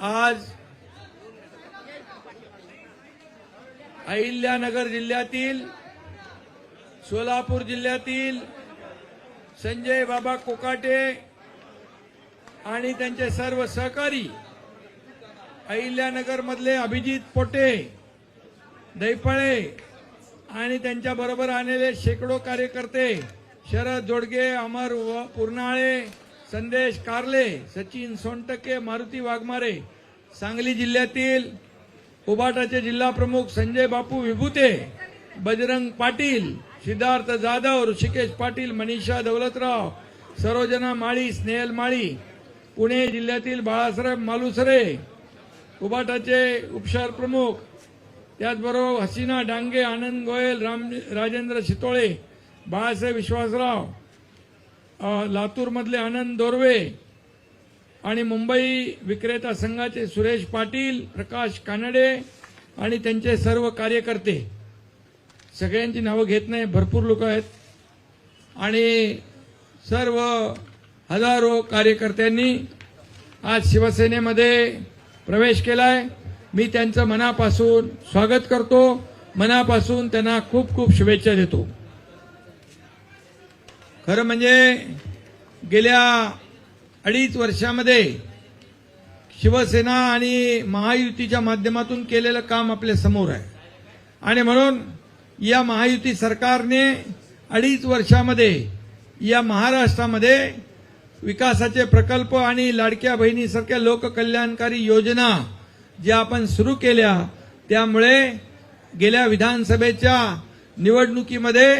आज अहिल्यानगर जिल्ह्यातील सोलापूर जिल्ह्यातील संजय बाबा कोकाटे आणि त्यांचे सर्व सहकारी अहिल्यानगरमधले अभिजित पोटे दैपळे आणि त्यांच्याबरोबर आलेले शेकडो कार्यकर्ते शरद जोडगे अमर व पुरनाळे संदेश कारले सचिन सोनटके मारुती वाघमारे सांगली जिल्ह्यातील उबाटाचे जिल्हा प्रमुख संजय बापू विभूते बजरंग पाटील सिद्धार्थ जाधव ऋषिकेश पाटील मनीषा दौलतराव सरोजना माळी स्नेहल माळी पुणे जिल्ह्यातील बाळासाहेब मालुसरे उबाटाचे उपशहर प्रमुख त्याचबरोबर हसीना डांगे आनंद गोयल राम राजेंद्र शितोळे बाळासाहेब विश्वासराव लातूरमधले आनंद दोरवे आणि मुंबई विक्रेता संघाचे सुरेश पाटील प्रकाश कानडे आणि त्यांचे सर्व कार्यकर्ते. सगळ्यांची नावं घेत नाही भरपूर लोक आहेत. आणि सर्व हजारो कार्यकर्त्यांनी आज शिवसेनेमध्ये प्रवेश केलाय. मी त्यांचं मनापासून स्वागत करतो. मनापासून त्यांना खूप खूप शुभेच्छा देतो. खरं म्हणजे गेल्या अडीच वर्षामध्ये शिवसेना आणि महायुतीच्या माध्यमातून केलेलं काम आपल्यासमोर आहे. आणि म्हणून या महायुती सरकारने अडीच वर्षामध्ये या महाराष्ट्रामध्ये विकासाचे प्रकल्प आणि लाडक्या बहिणीसारख्या लोककल्याणकारी योजना ज्या आपण सुरू केल्या त्यामुळे गेल्या विधानसभेच्या निवडणुकीमध्ये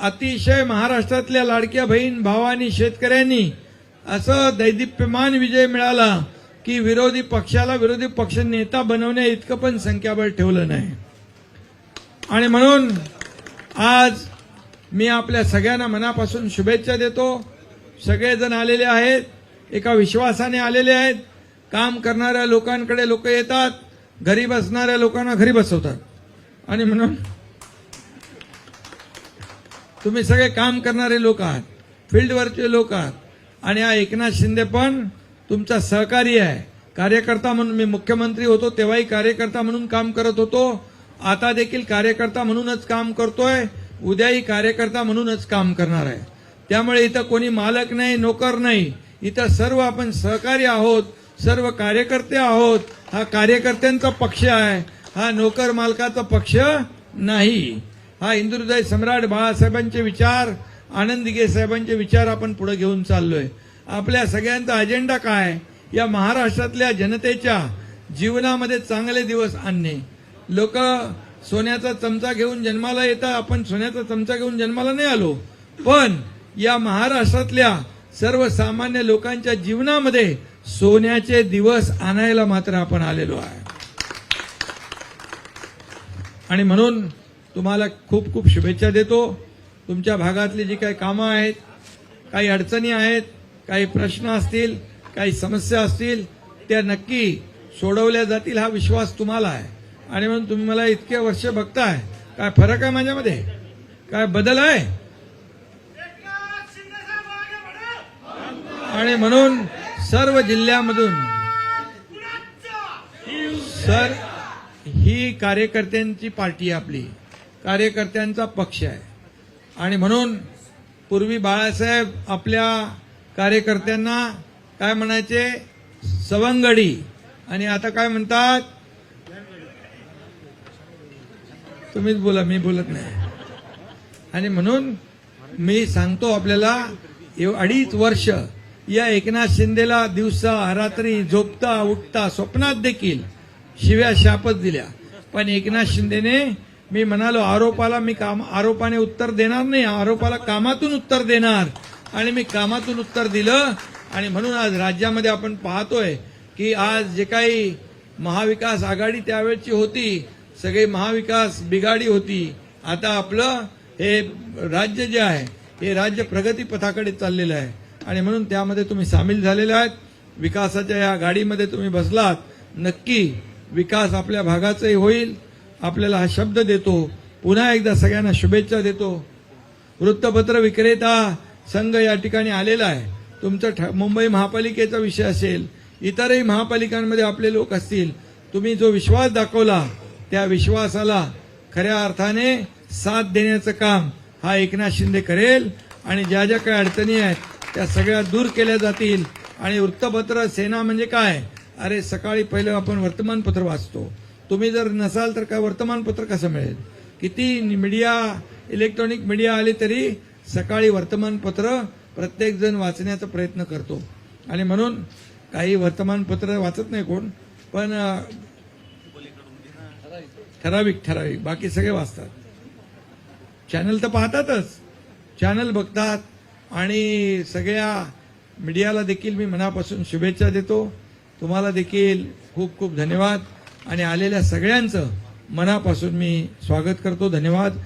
अतिशय महाराष्ट्रातल्या लाडक्या बहीण भावानी शेतकऱ्यांनी असं दैदिप्यमान विजय मिळाला की विरोधी पक्षाला विरोधी पक्ष नेता बनवण्या इतकं पण संख्याबळ ठेवलं नाही. आणि म्हणून आज मी आपल्या सगळ्यांना मनापासून शुभेच्छा देतो. सगळेजण आलेले आहेत एका विश्वासाने आलेले आहेत. काम करणाऱ्या लोकांकडे लोक येतात घरी बसणाऱ्या लोकांना घरी बसवतात. आणि म्हणून तुम्ही सगळे काम करणारे लोक आहात फील्डवरचे लोक आहात. आणि हा एकनाथ शिंदे पण तुमचा सहकारी आहे. कार्यकर्ता म्हणून मी मुख्यमंत्री होतो तेव्हाही कार्यकर्ता म्हणून काम करत होतो. आता देखील कार्यकर्ता म्हणूनच काम करतोय उद्याही कार्यकर्ता म्हणूनच काम करणार आहे. त्यामुळे इथं कोणी मालक नाही नोकर नाही. इथं सर्व आपण सहकारी आहोत सर्व कार्यकर्ते आहोत. हा कार्यकर्त्यांचा पक्ष आहे हा नोकर मालकाचा पक्ष नाही. हा हिंदुहृदय सम्राट बाळासाहेबांचे विचार आनंद साहेबांचे विचार आपण पुढे घेऊन चाललोय. आपल्या सगळ्यांचा अजेंडा काय? या महाराष्ट्रातल्या जनतेच्या जीवनामध्ये चांगले दिवस आणणे. लोक सोन्याचा चमचा घेऊन जन्माला येतात आपण सोन्याचा चमचा घेऊन जन्माला नाही आलो. पण या महाराष्ट्रातल्या सर्वसामान्य लोकांच्या जीवनामध्ये सोन्याचे दिवस आणायला मात्र आपण आलेलो आहे. आणि म्हणून तुम्हाला खूप खूप शुभेच्छा देतो. तुमच्या भागातली जी काही कामं आहेत काही अडचणी आहेत काही प्रश्न असतील काही समस्या असतील त्या नक्की सोडवल्या जातील हा विश्वास तुम्हाला आहे. आणि म्हणून तुम्ही मला इतके वर्ष बघताय. काय फरक आहे माझ्यामध्ये? काय बदल आहे? आणि म्हणून सर्व जिल्ह्यामधून सर ही कार्यकर्त्यांची पार्टी आहे आपली. कार्यकर्त्यांचा पक्ष आहे. आणि म्हणून पूर्वी बाळासाहेब आपल्या कार्यकर्त्यांना काय म्हणायचे? सवंगडी. आणि आता काय म्हणतात? तुम्हीच बोला मी बोलत नाही. आणि म्हणून मी सांगतो आपल्याला अडीच वर्ष या एकनाथ शिंदेला दिवसा रात्री झोपता उठता स्वप्नात देखील शिव्या शापच दिल्या. पण एकनाथ शिंदेने मी म्हणालो आरोपाला मी काम आरोपाने उत्तर देणार नाही आरोपाला कामातून उत्तर देणार. आणि मी कामातून उत्तर दिलं आणि म्हणून आज राज्यामध्ये आपण पाहतोय की आज जे काही महाविकास आघाडी त्यावेळची होती सगळी महाविकास बिघाडी होती. आता आपलं हे राज्य जे आहे हे राज्य प्रगतीपथाकडे चाललेलं आहे. आणि म्हणून त्यामध्ये तुम्ही सामील झालेले आहेत. विकासाच्या या गाडीमध्ये तुम्ही बसलात. नक्की विकास आपल्या भागाचाही होईल. आपल्याला हा शब्द देतो. पुन्हा एकदा सगळ्यांना शुभेच्छा देतो. वृत्तपत्र विक्रेता संघ या ठिकाणी आलेला आहे. तुमचं ठ- मुंबई महापालिकेचा विषय असेल इतरही महापालिकांमध्ये आपले लोक असतील तुम्ही जो विश्वास दाखवला त्या विश्वासाला खऱ्या अर्थाने साथ देण्याचं काम हा एकनाथ शिंदे करेल आणि ज्या ज्या काही अडचणी आहेत त्या सगळ्या दूर केल्या जातील. आणि वृत्तपत्र सेना म्हणजे काय? अरे सकाळी पहिलं आपण वर्तमानपत्र वाचतो. तुम्ही जर नसाल तर काय वर्तमानपत्र कसं मिळेल? किती मीडिया इलेक्ट्रॉनिक मीडिया आली तरी सकाळी वर्तमानपत्र प्रत्येकजण वाचण्याचा प्रयत्न करतो. आणि म्हणून काही वर्तमानपत्र वाचत नाही कोण पण ठराविक ठराविक बाकी सगळे वाचतात. चॅनल तर पाहतातच. चॅनल बघतात. आणि सगळ्या मीडियाला देखील मी मनापासून शुभेच्छा देतो. तुम्हाला देखील खूप खूप धन्यवाद. आणि आलेल्या सगळ्यांचं मनापासून मी स्वागत करतो. धन्यवाद.